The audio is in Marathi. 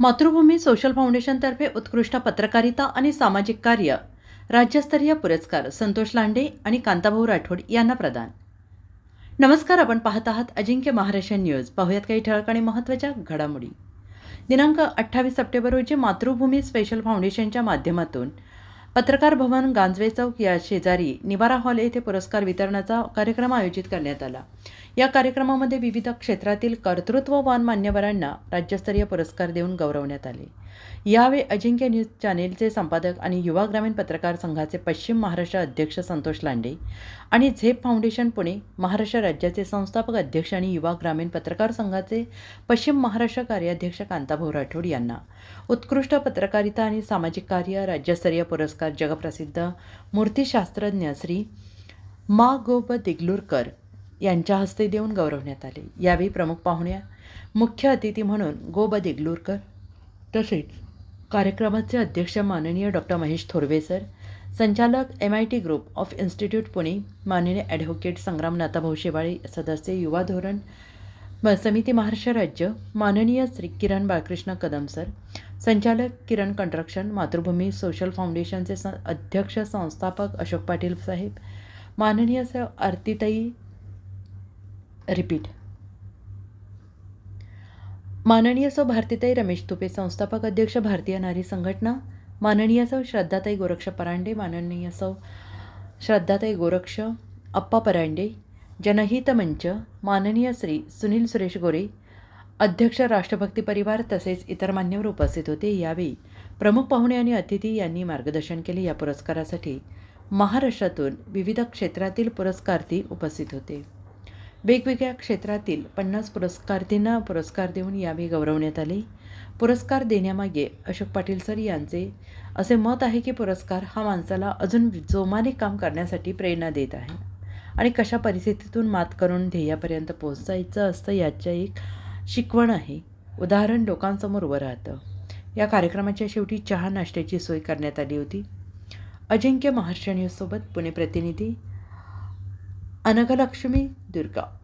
मातृभूमी सोशल फाउंडेशनतर्फे उत्कृष्ट पत्रकारिता आणि सामाजिक कार्य. राज्यस्तरीय पुरस्कार संतोष लांडे आणि कांताभाऊ राठोड यांना प्रदान. नमस्कार आपण पाहत आहात अजिंक्य महाराष्ट्र न्यूज. पाहूयात काही ठळक आणि महत्त्वाच्या घडामोडी. दिनांक अठ्ठावीस सप्टेंबर रोजी मातृभूमी स्पेशल फाउंडेशनच्या माध्यमातून पत्रकार भवन गांजवे चौक या शेजारी निवारा हॉल येथे पुरस्कार वितरणाचा कार्यक्रम आयोजित करण्यात आला. या कार्यक्रमामध्ये विविध क्षेत्रातील कर्तृत्ववान मान्यवरांना राज्यस्तरीय पुरस्कार देऊन गौरवण्यात आले. यावेळी अजिंक्य न्यूज चॅनेलचे संपादक आणि युवा ग्रामीण पत्रकार संघाचे पश्चिम महाराष्ट्र अध्यक्ष संतोष लांडे आणि झेप फाउंडेशन पुणे महाराष्ट्र राज्याचे संस्थापक अध्यक्ष आणि युवा ग्रामीण पत्रकार संघाचे पश्चिम महाराष्ट्र कार्याध्यक्ष कांताभाऊ राठोड यांना. उत्कृष्ट पत्रकारिता आणि सामाजिक कार्य राज्यस्तरीय पुरस्कार जगप्रसिद्ध मूर्तिशास्त्रज्ञ श्री मा गो ब दिगलूरकर यांच्या हस्ते देऊन गौरवण्यात आले. यावेळी प्रमुख पाहुण्या मुख्य अतिथी म्हणून गो ब दिगलूरकर तसेच कार्यक्रमाचे अध्यक्ष माननीय डॉक्टर महेश थोरवे सर संचालक M I T group of institute Pune माननीय ॲडव्होकेट संग्राम नाथाभाऊ शेवाळे सदस्य युवा धोरण म- समिती महाराष्ट्र राज्य माननीय श्री किरण बाळकृष्ण कदम सर संचालक किरण कंट्रक्शन मातृभूमी सोशल फाउंडेशनचे स अध्यक्ष संस्थापक अशोक पाटील साहेब माननीय स आरतीताई रिपीट. माननीय सौ भारतीताई रमेश तुपे संस्थापक अध्यक्ष भारतीय नारी संघटना माननीय सौ श्रद्धाताई गोरक्ष परांडे माननीय सौ श्रद्धाताई गोरक्ष अप्पा परांडे जनहित मंच माननीय श्री सुनील सुरेश गोरे अध्यक्ष राष्ट्रभक्ती परिवार तसेच इतर मान्यवर उपस्थित होते यावेळी प्रमुख पाहुणे आणि अतिथी यांनी मार्गदर्शन केले. या पुरस्कारासाठी महाराष्ट्रातून विविध क्षेत्रातील पुरस्कार्थी उपस्थित होते. वेगवेगळ्या क्षेत्रातील पन्नास पुरस्कार्थींना पुरस्कार देऊन यावेळी गौरवण्यात आले. पुरस्कार देण्यामागे अशोक पाटील सर यांचे असे मत आहे की पुरस्कार हा माणसाला अजून जोमाने काम करण्यासाठी प्रेरणा देत आहे. आणि कशा परिस्थितीतून मात करून ध्येयापर्यंत पोहोचायचं असतं याच्या एक शिकवण आहे. उदाहरण लोकांसमोर उभं राहतं. या कार्यक्रमाच्या शेवटी चहा नाश्त्याची सोय करण्यात आली होती. अजिंक्य महाराष्ट्र न्यूजसोबत पुणे प्रतिनिधी अनघलक्ष्मी दुर्गा.